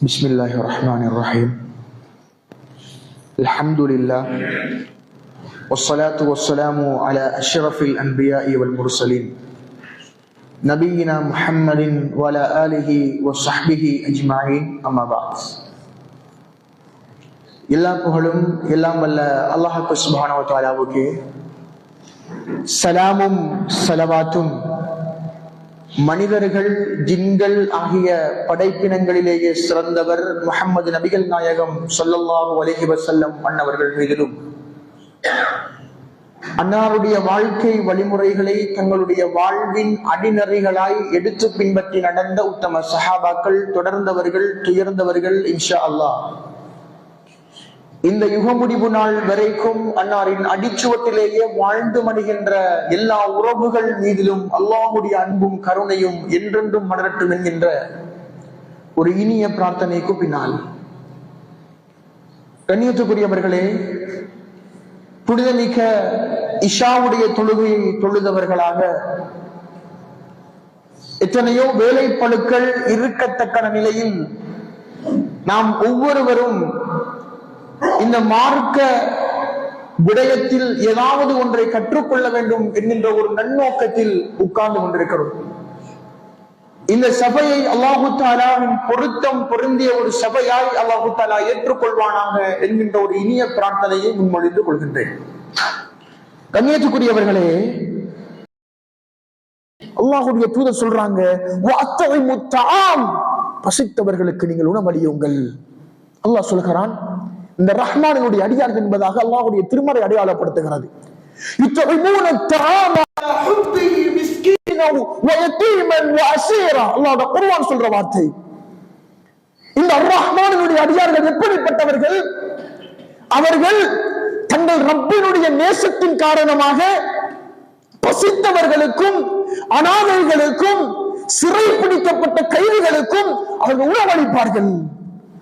بسم الله الرحمن الرحيم الحمد لله والصلاة والسلام على أشرف الأنبياء والمرسلين نبينا محمد وعلى آله وصحبه أجمعين أما بعد எல்லா புகழும் எல்லாம் வல்ல அல்லாஹு சுபானவ தாலாவுக்கு சலாமும் சலவாத்தும் மனிதர்கள் ஜின்கள் ஆகிய படைப்பினங்களிலேயே சிறந்தவர் முகமது நபிகள் நாயகம் சொல்லல்லாஹு அலைஹி வஸல்லம் அன்னவர்கள் மீதிலும் அன்னாருடைய வாழ்க்கை வழிமுறைகளை தங்களுடைய வாழ்வின் அடிநறைகளாய் எடுத்து பின்பற்றி நடந்த உத்தம சஹாபாக்கள் தொடர்ந்தவர்கள் துயர்ந்தவர்கள் இன்ஷா அல்லாஹ். இந்த யுக முடிவு நாள் வரைக்கும் அன்னாரின் அடிச்சுவட்டிலேயே வாழ்ந்து மணிகின்ற எல்லா உறவுகள் மீதிலும் அல்லாஹுடைய அன்பும் கருணையும் என்றென்றும் மலரட்டும் என்கின்ற ஒரு இனிய பிரார்த்தனைக்கு பின்னால் கண்ணியத்துக்குரியவர்களே புனிதமிக்க இஷாவுடைய தொழுகையை தொழுதவர்களாக எத்தனையோ வேலைப்பழுக்கள் இருக்கத்தக்கன நிலையில் நாம் ஒவ்வொருவரும் இந்த மார்க்க விடயத்தில் ஏதாவது ஒன்றை கற்றுக்கொள்ள வேண்டும் என்கின்ற ஒரு நன்னோக்கத்தில் உட்கார்ந்து கொண்டிருக்கிறோம். இந்த சபையை அல்லாஹு தாலாவின் பொருத்தம் பொருந்திய ஒரு சபையாய் அல்லாஹு தாலா ஏற்றுக்கொள்வானாக என்கின்ற ஒரு இனிய பிரார்த்தனையை முன்மொழிந்து கொள்கின்றேன். கண்ணியத்துக்குரியவர்களே அல்லாஹுடைய தூதர் சொல்றாங்க முத்தாம் பசித்தவர்களுக்கு நீங்கள் உணவளியுங்கள். அல்லாஹ் சொல்கிறான் இந்த ரஹ்மானினுடைய அடியார் என்பதாக அல்லாஹுடைய திருமறை அடையாளப்படுத்துகிறது. சொல்ற வார்த்தை. இந்த ரஹ்மானினுடைய அடியார்கள் எப்படிப்பட்டவர்கள்? அவர்கள் தங்கள் ரப்பினுடைய நேசத்தின் காரணமாக பசித்தவர்களுக்கும் அனாதைகளுக்கும் சிறை பிடிக்கப்பட்ட கைதிகளுக்கும் அவர்கள் உணவளிப்பார்கள்.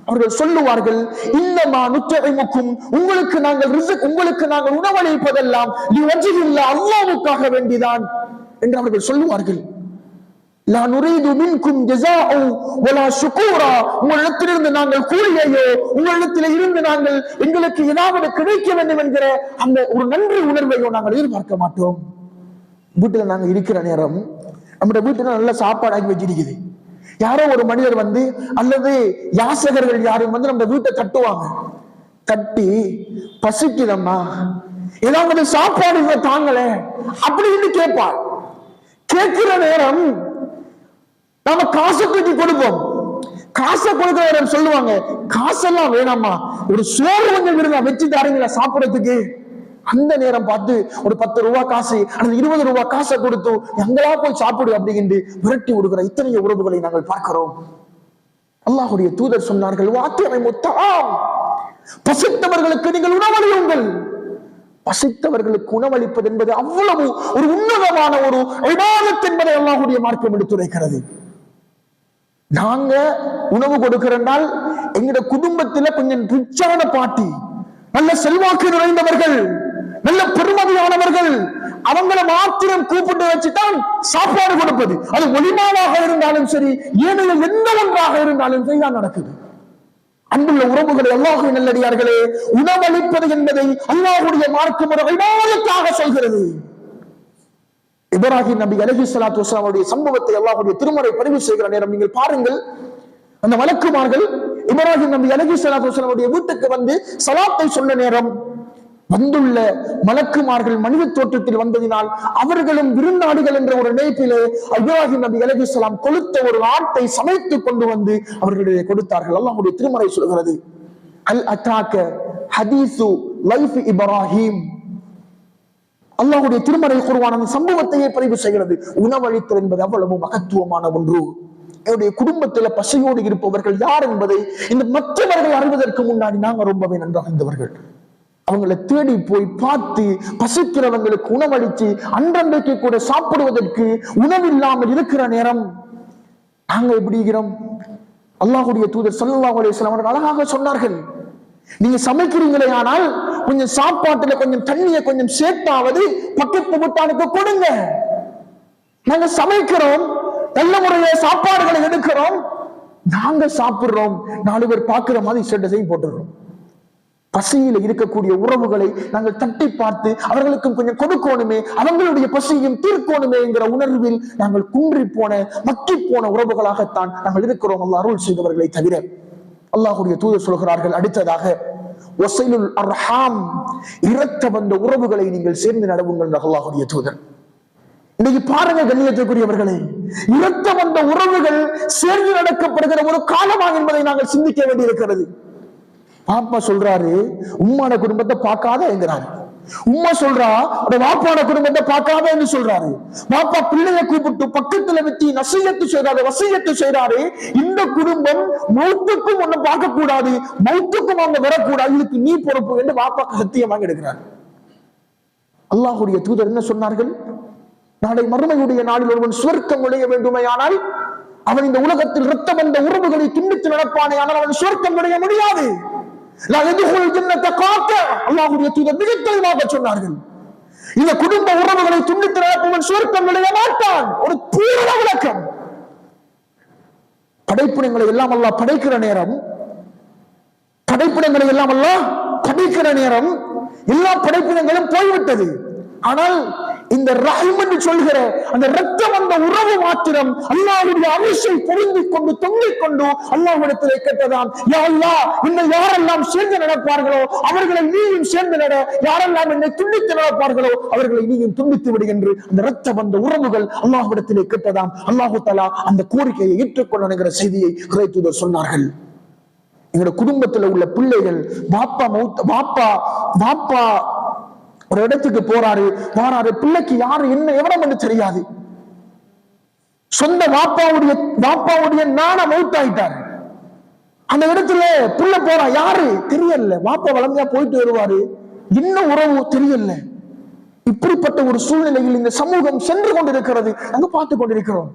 அவர்கள் சொல்லுவார்கள் இன்னமா நுற்றமுக்கும் உங்களுக்கு நாங்கள் உங்களுக்கு நாங்கள் உணவளிப்பதெல்லாம் நீ வஞ்சிகில்ல அல்லாவுக்காக வேண்டிதான். என்று அவர்கள் சொல்லுவார்கள். லா நுரீது மின்கும் ஜஸாஅ உங்களிடத்திலிருந்து நாங்கள் கூலியையோ உங்களிடத்தில் இருந்து நாங்கள் எங்களுக்கு ஏதாவது கிடைக்க வேண்டும் என்கிற அந்த ஒரு நன்றி உணர்வையோ நாங்கள் எதிர்பார்க்க மாட்டோம். வீட்டுல நாங்கள் இருக்கிற நேரம் நம்முடைய வீட்டுல நல்ல சாப்பாடு ஆகி வச்சிருக்குது. யாரோ ஒரு மனிதர் வந்து அல்லது யாசகர்கள் யாரும் வந்து நம்ம வீட்டை தட்டுவாங்க தட்டி பசிக்குதம்மா. ஏதாவது சாப்பாடு இல்லை தாங்களே அப்படின்னு கேட்பார் கேட்கிற நேரம் நாம காசை தூக்கி கொடுப்போம். காசை கொடுக்கிறவர்கள் சொல்லுவாங்க காசெல்லாம் வேணாமா ஒரு சோறு கொஞ்சம் விருந்தா வச்சு தாரீங்களா சாப்பிடறதுக்கு? அந்த நேரம் பார்த்து ஒரு பத்து ரூபா காசு அல்லது இருபது ரூபா காசை கொடுத்து எங்களா போய் சாப்பிடு அப்படிங்கிட்டு விரட்டி விடுகிற இத்தனைய உறவுகளை நாங்கள் பார்க்கிறோம். அல்லாஹுடைய தூதர் சொன்னார்கள் வாத்தியமை முத்தாம் பசித்தவர்களுக்கு நீங்கள் உணவளியுங்கள். பசித்தவர்களுக்கு உணவளிப்பது என்பது அவ்வளவு ஒரு உன்னதமான ஒரு விவாதத் என்பதை அல்லாஹுடைய மார்க்கம் எடுத்துரைக்கிறது. நாங்க உணவு கொடுக்கிறனால் எங்கட குடும்பத்துல கொஞ்சம் ரிச்சான பாட்டி நல்ல செல்வாக்கு நிறைந்தவர்கள். நல்ல பெருமதியானவர்கள் அவங்கள மாத்திரம் கூப்பிட்டு வச்சுதான் சாப்பாடு கொடுப்பது. அது ஒளிமாவாக இருந்தாலும் சரி ஏனைய எந்த ஒன்றாக இருந்தாலும் சரிதான் நடக்குது. அன்புள்ள உறவுகளை அல்லாஹு நல்லடியார்களே உணவளிப்பது என்பதை அல்லாஹுடைய மார்க்க ஒரு சொல்கிறது. இப்ராஹிம் நபி அலஹி சலாத்து வஸ்லாமுடைய சம்பவத்தை அல்லாஹுடைய திருமறை பதிவு செய்கிற நேரம் நீங்கள் பாருங்கள். அந்த வழக்குமார்கள் இப்ராஹிம் நபி அலஹி சலாத்து வஸ்லாமுடைய வீட்டுக்கு வந்து சலாத்தை சொன்ன நேரம். வந்துள்ள மலக்குமார்கள் மனித தோற்றத்தில் வந்ததினால் அவர்களும் விருந்தாடுகள் என்ற ஒரு நினைப்பிலே இப்ராஹிம் நபி அலஹிஸ்லாம் கொளுத்த ஒரு ஆட்டை சமைத்து கொண்டு வந்து அவர்களிடையே கொடுத்தார்கள். அல்லாஹுடைய திருமறை சொல்கிறது அல் அத்தாக்க ஹதீசு லைஃப் இப்ராஹிம். அல்லாஹுடைய திருமறை குருவான அந்த சம்பவத்தையே பதிவு செய்கிறது. உணவளித்தல் என்பது அவ்வளவு மகத்துவமான ஒன்று. என்னுடைய குடும்பத்துல பசியோடு இருப்பவர்கள் யார் என்பதை இந்த மற்றவர்கள் அறிவதற்கு முன்னாடி நாங்க ரொம்பவே நன்றாக இருந்தவர்கள் அவங்களை தேடி போய் பார்த்து பசிக்கிறவங்களுக்கு உணவளித்து அன்றன்றைக்கு கூட சாப்பிடுவதற்கு உணவில்லாமல் இருக்கிற நேரம் நாங்க எப்படி இருக்கிறோம்? அல்லாஹுடைய தூதர் சல்லல்லாஹு அலைஹி அவர்கள் அழகாக சொன்னார்கள். நீங்க சமைக்கிறீங்களே ஆனால் கொஞ்சம் சாப்பாட்டுல கொஞ்சம் தண்ணியை கொஞ்சம் சேர்த்தாவது பக்கத்து வீட்டானுக்கு கொடுங்க. நாங்க சமைக்கிறோம் நல்ல முறையில சாப்பாடுகளை எடுக்கிறோம். நாங்க சாப்பிடுறோம். நாலு பேர் பாக்குற மாதிரி ஸ்டேட்டஸையும் போட்டுடுறோம். பசியில இருக்கக்கூடிய உறவுகளை நாங்கள் தட்டி பார்த்து அவர்களுக்கும் கொஞ்சம் கொடுக்கணுமே அவங்களுடைய பசியையும் தீர்க்கணுமே என்கிற உணர்வில் நாங்கள் குன்றி போன மக்கி போன உறவுகளாகத்தான் நாங்கள் இருக்கிறோம். அல்ல அருள் செய்தவர்களை தவிர. அல்லாஹுடைய தூதர் சொல்கிறார்கள் அடுத்ததாக ஒசைலுல் அர்ஹாம் இறக்க வந்த உறவுகளை நீங்கள் சேர்ந்து நடவுங்கள் அல்லாஹுடைய தூதர். இன்னைக்கு பாருங்க கண்ணியத்திற்குரியவர்களே இரத்த வந்த உறவுகள் சேர்ந்து நடக்கப்படுகிற ஒரு காலமா என்பதை நாங்கள் சிந்திக்க வேண்டியிருக்கிறது. பாப்பா சொல்றாரு உம்மான குடும்பத்தை பார்க்காத என்கிறாரு உம்மா சொல்றா ஒரு வாப்பான குடும்பத்தை பார்க்காத என்று சொல்றாரு. வாப்பா பிள்ளைய கூப்பிட்டு பக்கத்துல வச்சு நசையத்து செய்யறாரு வசையத்து செய்யறாரு இந்த குடும்பம் மௌத்துக்கும் ஒண்ணு பார்க்க கூடாது மௌத்துக்கும் அவங்க வரக்கூடாது இதுக்கு நீ பொறுப்பு என்று வாப்பாக்கு வாங்கி எடுக்கிறார். அல்லாஹுடைய தூதர் என்ன சொன்னார்கள்? நாளை மறுமையுடைய நாளில் ஒருவன் சுவர்க்கம் நுழைய வேண்டுமையானால் அவன் இந்த உலகத்தில் ரத்தம் வந்த உறவுகளை துண்டித்து நடப்பானே ஆனால் அவன் சுவர்க்கம் நுழைய முடியாது. நான் காக்க அல்லாஹுடைய தூதர் மிக தெளிவாக சொன்னார்கள். இந்த குடும்ப உறவுகளை துண்டித்து நடப்பவன் சுவர்க்கம் நுழைய மாட்டான் ஒரு தீவிர விளக்கம். படைப்பினங்களை எல்லாம் அல்ல படைக்கிற நேரம் படைப்பினங்களை எல்லாம் அல்ல படைக்கிற நேரம் எல்லா படைப்பினங்களும் போய்விட்டது. ஆனால் இந்த ரஹம் என்று சொல்கிற அந்த ரத்தம் அந்த உறவு மாத்திரம் அல்லாவுடைய அரிசை பொருந்தி கொண்டு தொங்கிக் கொண்டு அல்லாஹ்விடத்திலே கேட்டதாம் யா அல்லாஹ் என்னை யாரெல்லாம் சேர்ந்து நடப்பார்களோ அவர்களை நீயும் சேர்ந்து நட. யாரெல்லாம் என்னை துண்டித்து நடப்பார்களோ அவர்களை நீயும் துண்டித்து விடு என்று அந்த ரத்த வந்த உறவுகள் அல்லாஹ்விடத்திலே கேட்டதாம். அல்லாஹு தலா அந்த கோரிக்கையை ஏற்றுக்கொள்ள செய்தியை குறைத்துதர் சொன்னார்கள். எங்களோட குடும்பத்துல உள்ள பிள்ளைகள் பாப்பா மௌத்த பாப்பா பாப்பா ஒரு இடத்துக்கு போறாரு வாராரு பிள்ளைக்கு யாரு என்ன எவ்வளவு என்று தெரியாது. சொந்த வாப்பாவுடைய வாப்பாவுடைய நானா மவுத்தாயிட்டாரு அந்த இடத்துல புள்ள போறா யாரு? தெரியல. வாப்பா வளமையா போயிட்டு வருவாரு. என்ன உறவு? தெரியல. இப்படிப்பட்ட ஒரு சூழ்நிலையில் இந்த சமூகம் சென்று கொண்டிருக்கிறது. அங்க பார்த்து கொண்டிருக்கிறோம்.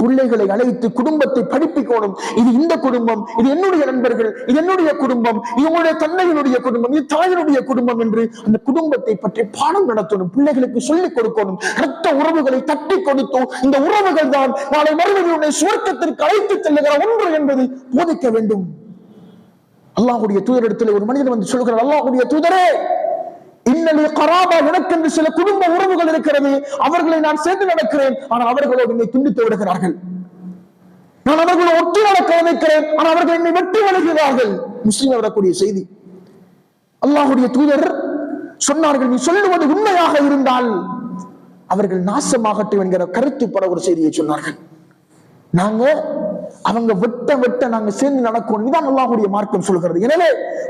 பிள்ளைகளை அழைத்து குடும்பத்தை படிப்பிக்கணும். இது இந்த குடும்பம் இது என்னுடைய நண்பர்கள் இது என்னுடைய குடும்பம் இது உங்களுடைய தந்தையினுடைய குடும்பம் இது தாயினுடைய குடும்பம் என்று அந்த குடும்பத்தை பற்றி பாடம் நடத்தணும் பிள்ளைகளுக்கு சொல்லிக் கொடுக்கணும். ரத்த உறவுகளை தட்டி கொடுத்தோம். இந்த உறவுகள் தான் நாளை மறுபடியுடைய சுவர்க்கத்திற்கு அழைத்து செல்லுகிற ஒன்று என்பதை போதிக்க வேண்டும். அல்லாஹுடைய தூதரிடத்தில் ஒரு மனிதன் வந்து சொல்கிறார் அல்லாஹுடைய தூதரே இன்னலி கராபா எனக்கென்று சில குடும்ப உறவுகள் இருக்கிறது அவர்களை நான் சேர்ந்து நடக்கிறேன். ஆனால் அவர்களோடு என்னை துண்டித்து விடுகிறார்கள். நான் அவர்களை ஒட்டி நடக்க நினைக்கிறேன். ஆனால் அவர்கள் என்னை வெட்டி வருகிறார்கள் முஸ்லீம் வரக்கூடிய செய்தி. அல்லாஹுடைய தூதர் சொன்னார்கள் நீ சொல்லுவது உண்மையாக இருந்தால் அவர்கள் நாசமாகட்டும் என்கிற கருத்துப்பட ஒரு செய்தியை சொன்னார்கள். நாங்க அவங்க வெட்ட வெட்ட நாங்க சேர்ந்து நடக்கணும் இதுதான் அல்லாஹுடைய மார்க்கம் சொல்கிறது. எனவே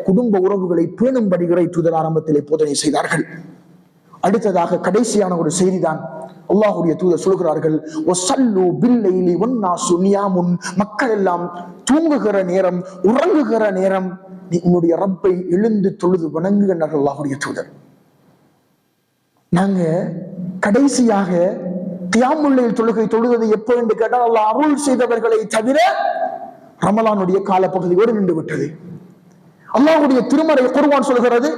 குடும்ப உறவுகளை பேணும்படி இறை தூதர் ஆரம்பத்திலே போதனை செய்தார்கள். அடுத்ததாக கடைசியான ஒரு செய்திதான் அல்லாஹுடைய தூதர் சொல்கிறார்கள் மக்கள் எல்லாம் தூங்குகிற நேரம் உறங்குகிற நேரம் நீ உன்னுடைய ரப்பை எழுந்து தொழுது வணங்குகின்றார்கள் அல்லாஹுடைய தூதர். நாங்க கடைசியாக கியாமுள்ளையில் தொழுகை தொழுவது எப்போ என்று கேட்டால் அல்லாஹ் அருள் செய்தவர்களை தவிர ரமலானுடைய காலப்பகுதியோடு நின்று விட்டது. அல்லாஹுடைய திருமறை குருவான் சொல்கிறது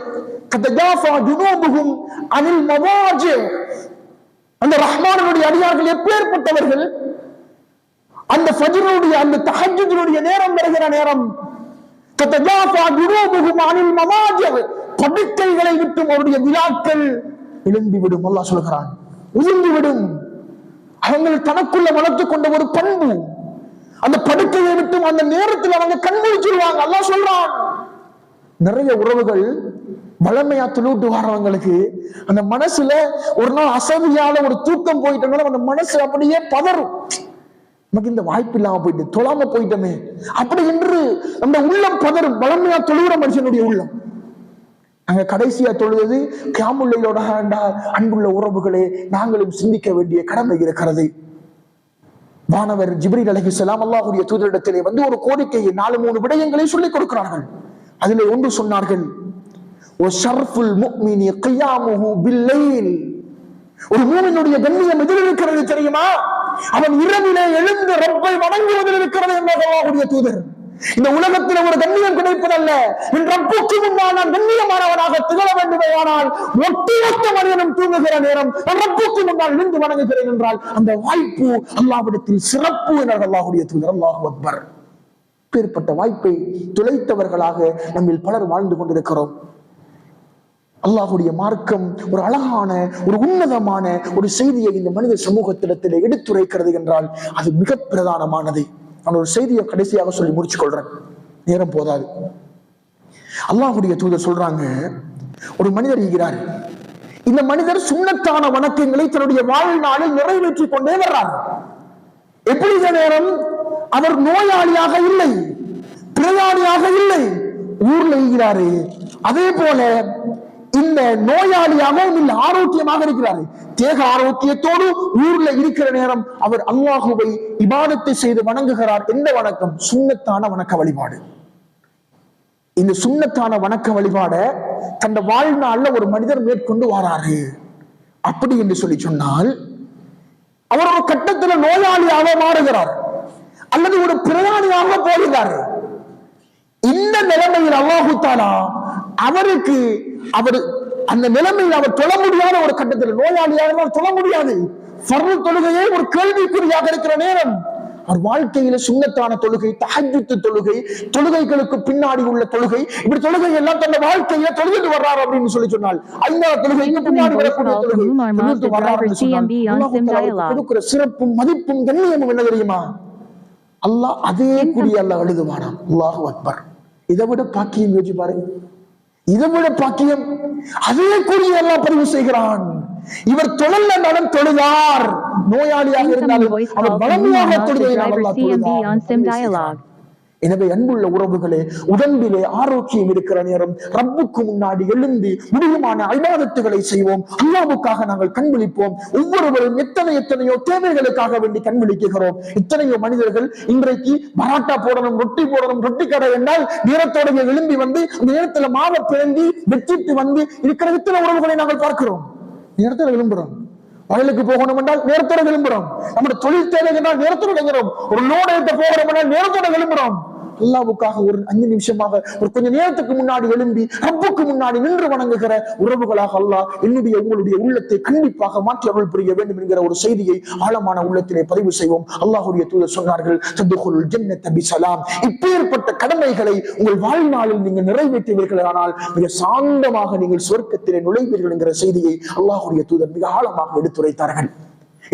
அனில் மவாஜே. அந்த ரஹ்மானுடைய அடியார்கள் எப்பேற்பட்டவர்கள்? அந்த ஃபஜ்ருடைய அந்த தஹஜ்ஜுடைய நேரம் வருகிற நேரம் ததஜாஃபா ஜுனூபுஹும் அனில் மவாஜி. படுக்கைகளை விட்டு அவருடைய விழாக்கள் எழுந்து விடும் அல்லாஹ் சொல்கிறான். உதிர்ந்து விடும். அவங்கள் தனக்குள்ள வளர்த்து கொண்ட ஒரு பண்பு. அந்த படுக்கையை விட்டு அந்த நேரத்தில் அவங்க கண்முழிச்சிருவாங்க அல்லாஹ் சொல்றான். நிறைய உறவுகள் வளமையா துளுட்டு வரவங்களுக்கு அந்த மனசுல ஒரு நாள் அசதியால ஒரு தூக்கம் போயிட்டனால அந்த மனசு அப்படியே பதறும். நமக்கு இந்த வாய்ப்பு இல்லாம போயிட்டு தொழாம போயிட்டோமே. அப்படி என்று அந்த உள்ளம் பதறும். வளமையா தொழுகிற மனுஷனுடைய உள்ளம். நாங்கள் கடைசியா தொழுவது கியாமுள்ளையோட அன்புள்ள உறவுகளே நாங்களும் சிந்திக்க வேண்டிய கடமை இருக்கிறது. மாணவர் ஜிப்ரீல் அலைஹிஸ்ஸலாம் அல்லாஹுடைய தூதரிடத்திலே வந்து ஒரு கோரிக்கையை நாலு மூணு விடயங்களை சொல்லிக் கொடுக்கிறார்கள். அதிலே ஒன்று சொன்னார்கள் ஒரு மூமினுடைய கண்ணியம் எதில் இருக்கிறது தெரியுமா? அவன் இரவிலே எழுந்து ரப்பை வணங்குவதில் இருக்கிறது என்பது அல்லாஹுடைய தூதர். இந்த உலகத்தில் ஒரு கண்ணியம் கிடைப்பதல்ல. என் ரப்புக்கு முன்னால் நான் கண்ணியமானவனாக திகழ வேண்டுமேயானால் ஒட்டுமொத்த மனிதனும் தூங்குகிற நேரம் நான் ரப்புக்கு முன்னால் நின்று வணங்குகிறேன் என்றால் அந்த வாய்ப்பு அல்லாவிடத்தில் சிறப்பு என்றார் அல்லாஹுடைய தூதர் அல்லாஹு அக்பர். பேர்பட்ட வாய்ப்பை துளைத்தவர்களாக நம்மில் பலர் வாழ்ந்து கொண்டிருக்கிறோம். அல்லாஹுடைய மார்க்கம் ஒரு அழகான ஒரு உன்னதமான ஒரு செய்தியை இந்த மனித சமூகத்திடத்தில் எடுத்துரைக்கிறது என்றால் அது மிக பிரதானமானது. நான் ஒரு செய்தியை கடைசியாக சொல்லி முடிச்சு கொள்றேன் நேரம் போதாது. அல்லாஹுடைய தூதர் சொல்றாங்க ஒரு மனிதர் இருக்கிறார். இந்த மனிதர் சுண்ணத்தான வணக்கங்களை தன்னுடைய வாழ்நாளில் நிறைவேற்றிக் கொண்டே வர்றார். எப்படி நேரம்? அவர் நோயாளியாக இல்லை பிரயாணியாக இல்லை ஊர்ல இருக்கிறாரு. அதே போல இந்த நோயாளியாகவும் இல்லை ஆரோக்கியமாக இருக்கிறாரு. தேக ஆரோக்கியத்தோடு ஊர்ல இருக்கிற நேரம் அவர் அல்லாஹுவை இபாதத்தை செய்து வணங்குகிறார் எந்த வணக்கம் சுண்ணத்தான வணக்க வழிபாடு. இந்த சுண்ணத்தான வணக்க வழிபாட தந்த வாழ்நாள்ல ஒரு மனிதர் மேற்கொண்டு வாராரு. அப்படி என்று சொல்லி சொன்னால் அவர் ஒரு கட்டத்துல நோயாளியாக மாறுகிறார். அல்லது ஒரு பிரயாணியாக போகிறார். இந்த நிலைமையில் அல்லாஹு அவருக்கு அவர் அந்த நிலைமையில் அவர் தொழ முடியாத ஒரு கட்டத்தில் நோயாளியாக தொழ முடியாது. ஃபர்து தொழுகையே ஒரு கேள்விக்குறியாக இருக்கிற நேரம். அவர் வாழ்க்கையில சுண்ணத்தான தொழுகை தஹஜ்ஜுத்து தொழுகை தொழுகைகளுக்கு பின்னாடி உள்ள தொழுகை இப்படி தொழுகை எல்லாம் தன்னை வாழ்க்கையில தொழுகிட்டு வர்றாரு அப்படின்னு சொல்லி சொன்னால் ஐந்தாவது தொழுகைக்கு பின்னாடி வரக்கூடிய தொழுகை தாலா கொடுக்கிற சிறப்பும் மதிப்பும் கண்ணியமும் என்ன தெரியுமா? அல்லாஹ் அதே கூடிய அல்லாஹ் எழுதுவானாம். அல்லாஹு அக்பர். இதை விட பாக்கியம் யோசிச்சு பாருங்க. இதை விட பாக்கியம் அதே கூடிய எல்லாம் பதிவு செய்கிறான். இவர் தொழில் நலம் தொழுதார். நோயாளியாக இருந்தாலும் அவர் to தொழுதை எனவே அன்புள்ள உறவுகளே உடம்பிலே ஆரோக்கியம் இருக்கிற நேரம் ரப்புக்கு முன்னாடி எழுந்து முடியுமான அல்வாதத்துகளை செய்வோம். அல்லாவுக்காக நாங்கள் கண்விழிப்போம். ஒவ்வொருவரும் எத்தனை எத்தனையோ தேவைகளுக்காக வேண்டி கண்விழிக்கிறோம் எத்தனையோ மனிதர்கள் இன்றைக்கு பராட்டா போடணும் ரொட்டி போடணும் ரொட்டி கடை என்றால் நேரத்தோடைய எழும்பி வந்து அந்த நேரத்துல மாவை பிறந்தி வெற்றிட்டு வந்து இருக்கிற இத்தனை உறவுகளை நாங்கள் பார்க்கிறோம்? நேரத்தில் விளம்புறோம் வயலுக்கு போகணும் என்றால் நேரத்தோட விளம்புறோம் நம்ம தொழில் தேவை என்றால் நேரத்தோட விளம்புறோம் ஒரு லோடு எடுத்து போகிறோம் என்றால் நேரத்தோட விளம்புறோம் அல்லாவுக்காக ஒரு அஞ்சு நிமிஷமாக ஒரு கொஞ்ச நேரத்துக்கு முன்னாடி எழும்பி ரப்புக்கு முன்னாடி நின்று வணங்குகிற உறவுகளாக அல்லாஹ் என்னுடைய உங்களுடைய உள்ளத்தை கண்டிப்பாக மாற்றி அருள் புரிய வேண்டும் என்கிற ஒரு செய்தியை ஆழமான உள்ளத்திலே பதிவு செய்வோம். அல்லாஹுடைய தூதர் சொன்னார்கள் ததுகுல் ஜன்னத பிஸலாம் இப்பேற்பட்ட கடமைகளை உங்கள் வாழ்நாளில் நீங்கள் நிறைவேற்றுவீர்கள் ஆனால் மிக சாந்தமாக நீங்கள் சொர்க்கத்திலே நுழைவீர்கள் என்கிற செய்தியை அல்லாஹுடைய தூதர் மிக ஆழமாக எடுத்துரைத்தார்கள்.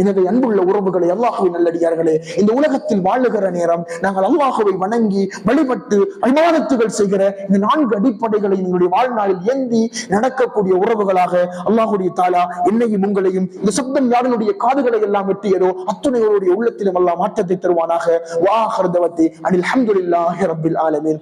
எனவே அன்புள்ள உறவுகளை அல்லாஹுவின் நல்லடியார்களே இந்த உலகத்தில் வாழுகிற நேரம் நாங்கள் அல்லாஹுவை வணங்கி வழிபட்டு அபிமானத்துகள் செய்கிற இந்த நான்கு அடிப்படைகளை எங்களுடைய வாழ்நாளில் ஏந்தி நடக்கக்கூடிய உறவுகளாக அல்லாஹுடைய தாலா என்னையும் உங்களையும் இந்த சப்தம் யாருடைய காதுகளை எல்லாம் வெட்டியதோ அத்துணையோருடைய உள்ளத்திலும் எல்லாம் மாற்றத்தை தருவானாக. வா ஹர்தவத்தி அனில் அஹமதுல்லாஹி ரபில் ஆலமின்.